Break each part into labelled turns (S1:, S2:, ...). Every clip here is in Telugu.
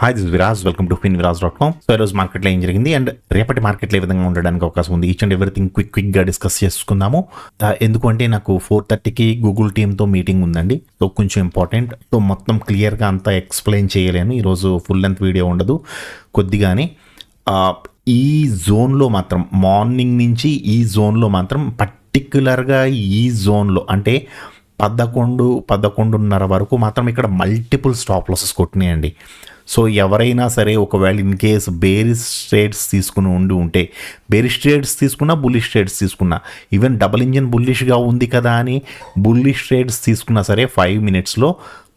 S1: Hi this Viraj welcome to fin Viraj dot com so ఈరోజు మార్కెట్లో ఏం జరిగింది? అండ్ రేపటి మార్కెట్లో ఏ విధంగా ఉండడానికి అవకాశం ఉంది? ఈచ్ అండ్ ఎవ్రీథింగ్ క్విక్ క్విక్గా డిస్కస్ చేసుకుందాము. ఎందుకంటే నాకు ఫోర్ థర్టీకి గూగుల్ టీమ్తో మీటింగ్ ఉందండి. సో కొంచెం ఇంపార్టెంట్ సో మొత్తం క్లియర్గా అంతా ఎక్స్ప్లెయిన్ చేయలేను. ఈరోజు ఫుల్ లెంత్ వీడియో ఉండదు. కొద్దిగానే ఈ జోన్లో మాత్రం మార్నింగ్ నుంచి ఈ జోన్లో మాత్రం పర్టిక్యులర్గా ఈ జోన్లో అంటే పదకొండు పదకొండున్నర వరకు మాత్రం ఇక్కడ మల్టిపుల్ స్టాప్ లాసెస్ కొట్టినాయండి. సో ఎవరైనా సరే ఒకవేళ ఇన్ కేస్ బేరిస్ ట్రేడ్స్ తీసుకుని ఉండి ఉంటే బేరిస్ ట్రేడ్స్ తీసుకున్నా బుల్లిష్ ట్రేడ్స్ తీసుకున్నా ఈవెన్ డబుల్ ఇంజిన్ బుల్లిష్గా ఉంది కదా అని బుల్లిష్ ట్రేడ్స్ తీసుకున్నా సరే ఫైవ్ మినిట్స్లో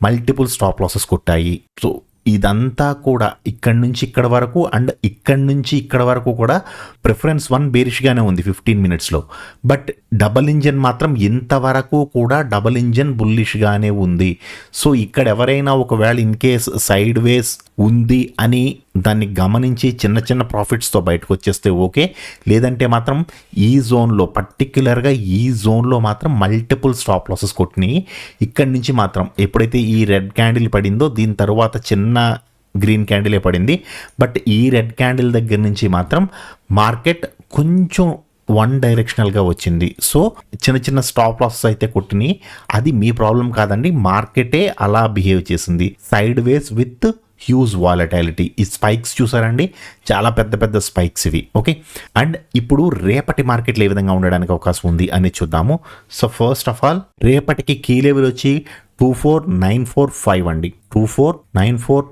S1: మల్టిపుల్ స్టాప్ లాసెస్ కొట్టాయి. సో ఇదంతా కూడా ఇక్కడి నుంచి ఇక్కడ వరకు అండ్ ఇక్కడి నుంచి ఇక్కడ వరకు కూడా ప్రిఫరెన్స్ వన్ బేరిష్గానే ఉంది ఫిఫ్టీన్ మినిట్స్లో బట్ డబల్ ఇంజన్ మాత్రం ఇంతవరకు కూడా డబల్ ఇంజన్ బుల్లిష్గానే ఉంది. సో ఇక్కడ ఎవరైనా ఒకవేళ ఇన్ కేస్ సైడ్ వేస్ ఉంది అని దాన్ని గమనించి చిన్న చిన్న ప్రాఫిట్స్తో బయటకు వచ్చేస్తే ఓకే. లేదంటే మాత్రం ఈ జోన్లో పర్టిక్యులర్గా ఈ జోన్లో మాత్రం మల్టిపుల్ స్టాప్ లాసెస్ కొట్టినాయి ఇక్కడి నుంచి మాత్రం ఎప్పుడైతే ఈ రెడ్ క్యాండిల్ పడిందో దీని తర్వాత చిన్న గ్రీన్ క్యాండిలే పడింది. బట్ ఈ రెడ్ క్యాండిల్ దగ్గర నుంచి మాత్రం మార్కెట్ కొంచెం వన్ డైరెక్షనల్గా వచ్చింది. సో చిన్న చిన్న స్టాప్ లాసెస్ అయితే కొట్టినాయి అది మీ ప్రాబ్లం కాదండి మార్కెటే అలా బిహేవ్ చేసింది. Sideways with huge volatility ఈ స్పైక్స్ చూసారండి? చాలా పెద్ద పెద్ద స్పైక్స్ ఇవి. ఓకే అండ్ ఇప్పుడు రేపటి మార్కెట్లో ఏ విధంగా ఉండడానికి అవకాశం ఉంది అని చూద్దాము. సో ఫస్ట్ ఆఫ్ ఆల్ రేపటికి కీ లెవెల్ వచ్చి two four nine four five అండి. Two four nine four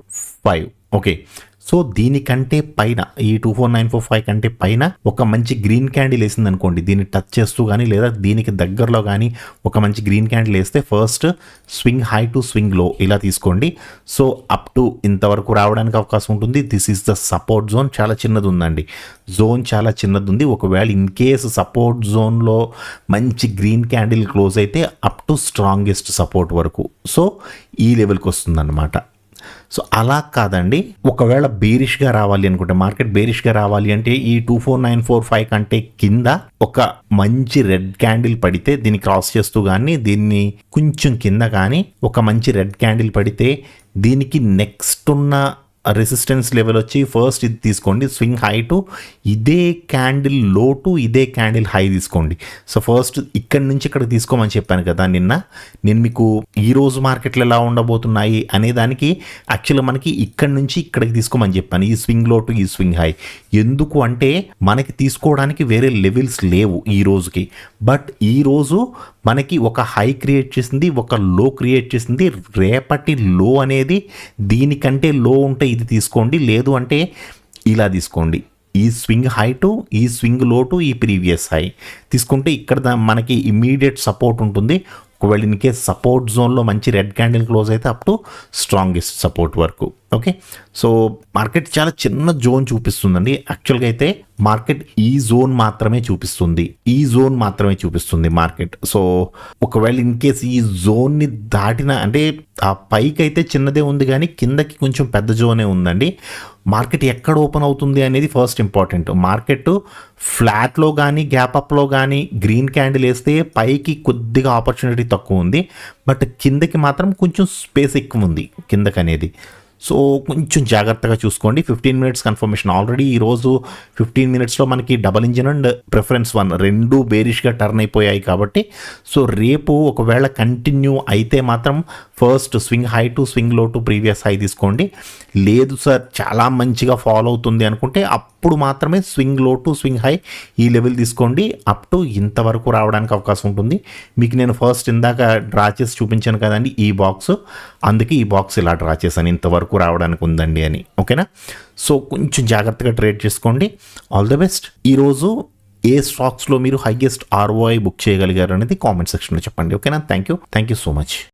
S1: five okay so దీనికంటే పైన ఈ two four nine four five కంటే పైన ఒక మంచి గ్రీన్ క్యాండిల్ వేసింది అనుకోండి దీన్ని టచ్ చేస్తూ కానీ లేదా దీనికి దగ్గరలో కానీ ఒక మంచి గ్రీన్ క్యాండిల్ వేస్తే ఫస్ట్ స్వింగ్ హై టు స్వింగ్లో ఇలా తీసుకోండి. సో అప్ టు ఇంతవరకు రావడానికి అవకాశం ఉంటుంది. This is the support zone చాలా చిన్నది ఉందండి జోన్ చాలా చిన్నది ఉంది ఒకవేళ ఇన్ కేస్ సపోర్ట్ జోన్లో మంచి గ్రీన్ క్యాండిల్ క్లోజ్ అయితే అప్ టు స్ట్రాంగెస్ట్ సపోర్ట్ వరకు. సో ఈ లెవెల్కి వస్తుందన్నమాట. సో అలా కాదండి. ఒకవేళ బేరిష్గా రావాలి అనుకుంటే మార్కెట్ బేరిష్గా రావాలి అంటే ఈ two four nine four five కంటే కింద ఒక మంచి రెడ్ క్యాండిల్ పడితే దీన్ని క్రాస్ చేస్తూ కానీ దీన్ని కొంచెం కింద కానీ ఒక మంచి రెడ్ క్యాండిల్ పడితే దీనికి నెక్స్ట్ ఉన్న రెసిస్టెన్స్ లెవెల్ వచ్చి ఫస్ట్ ఇది తీసుకోండి స్వింగ్ హై టు ఇదే క్యాండిల్లో టు ఇదే క్యాండిల్ హై తీసుకోండి. సో ఫస్ట్ ఇక్కడి నుంచి ఇక్కడ తీసుకోమని చెప్పాను కదా నిన్న. నేను మీకు ఈ రోజు మార్కెట్లు ఎలా ఉండబోతున్నాయి అనే దానికి యాక్చువల్గా మనకి ఇక్కడి నుంచి ఇక్కడికి తీసుకోమని చెప్పాను. ఈ స్వింగ్లో టు ఈ స్వింగ్ హై ఎందుకు అంటే మనకి తీసుకోవడానికి వేరే లెవెల్స్ లేవు ఈ రోజుకి. బట్ ఈ రోజు మనకి ఒక హై క్రియేట్ చేసింది ఒక లో క్రియేట్ చేసింది. రేపటి లో అనేది దీనికంటే లో ఉంటే ఇది తీసుకోండి. లేదు అంటే ఇలా తీసుకోండి. ఈ స్వింగ్ హై టు ఈ స్వింగ్లో టు ఈ ప్రీవియస్ హై. తీసుకుంటే ఇక్కడ దా- మనకి ఇమీడియట్ సపోర్ట్ ఉంటుంది. ఒకవేళ ఇన్ కేస్ సపోర్ట్ జోన్లో మంచి రెడ్ క్యాండిల్ క్లోజ్ అయితే అప్ టు స్ట్రాంగెస్ట్ సపోర్ట్ వరకు ఓకే సో మార్కెట్ చాలా చిన్న జోన్ చూపిస్తుందండి. యాక్చువల్గా అయితే మార్కెట్ ఈ జోన్ మాత్రమే చూపిస్తుంది. ఈ జోన్ మాత్రమే చూపిస్తుంది మార్కెట్ సో ఒకవేళ ఇన్ కేస్ ఈ జోన్ని దాటిన అంటే ఆ పైకి అయితే చిన్నదే ఉంది కానీ కిందకి కొంచెం పెద్ద జోనే ఉందండి. మార్కెట్ ఎక్కడ ఓపెన్ అవుతుంది అనేది ఫస్ట్ ఇంపార్టెంట్. మార్కెట్ ఫ్లాట్లో కానీ గ్యాప్ అప్లో కానీ గ్రీన్ క్యాండిల్ వేస్తే పైకి కొద్దిగా ఆపర్చునిటీ తక్కువ ఉంది. బట్ కిందకి మాత్రం కొంచెం స్పేస్ ఎక్కువ ఉంది కిందకి అనేది సో కొంచెం జాగ్రత్తగా చూసుకోండి. Fifteen minutes confirmation. ఆల్రెడీ ఈరోజు ఫిఫ్టీన్ మినిట్స్లో మనకి double engine and preference one. రెండు బేరిష్గా టర్న్ అయిపోయాయి కాబట్టి. సో రేపు ఒకవేళ కంటిన్యూ అయితే మాత్రం ఫస్ట్ స్వింగ్ హై టు స్వింగ్లో టు ప్రీవియస్ హై తీసుకోండి. లేదు సార్ చాలా మంచిగా ఫాలో అవుతుంది అనుకుంటే అప్పుడు మాత్రమే స్వింగ్లో టు స్వింగ్ హై ఈ లెవెల్ తీసుకోండి. అప్ టు ఇంతవరకు రావడానికి అవకాశం ఉంటుంది. మీకు నేను ఫస్ట్ ఇందాక డ్రా చేసి చూపించాను కదండి ఈ బాక్స్. అందుకే ఈ బాక్స్ ఇలా డ్రా చేశాను ఇంతవరకు రావడానికి ఉందండి అని ఓకేనా? సో కొంచెం జాగ్రత్తగా ట్రేడ్ చేసుకోండి. ఆల్ ద బెస్ట్ ఈరోజు ఏ స్టాక్స్లో మీరు హైయెస్ట్ ఆర్ఓఐ బుక్ చేయగలిగారు అనేది కామెంట్ సెక్షన్లో చెప్పండి ఓకేనా? Thank you thank you so much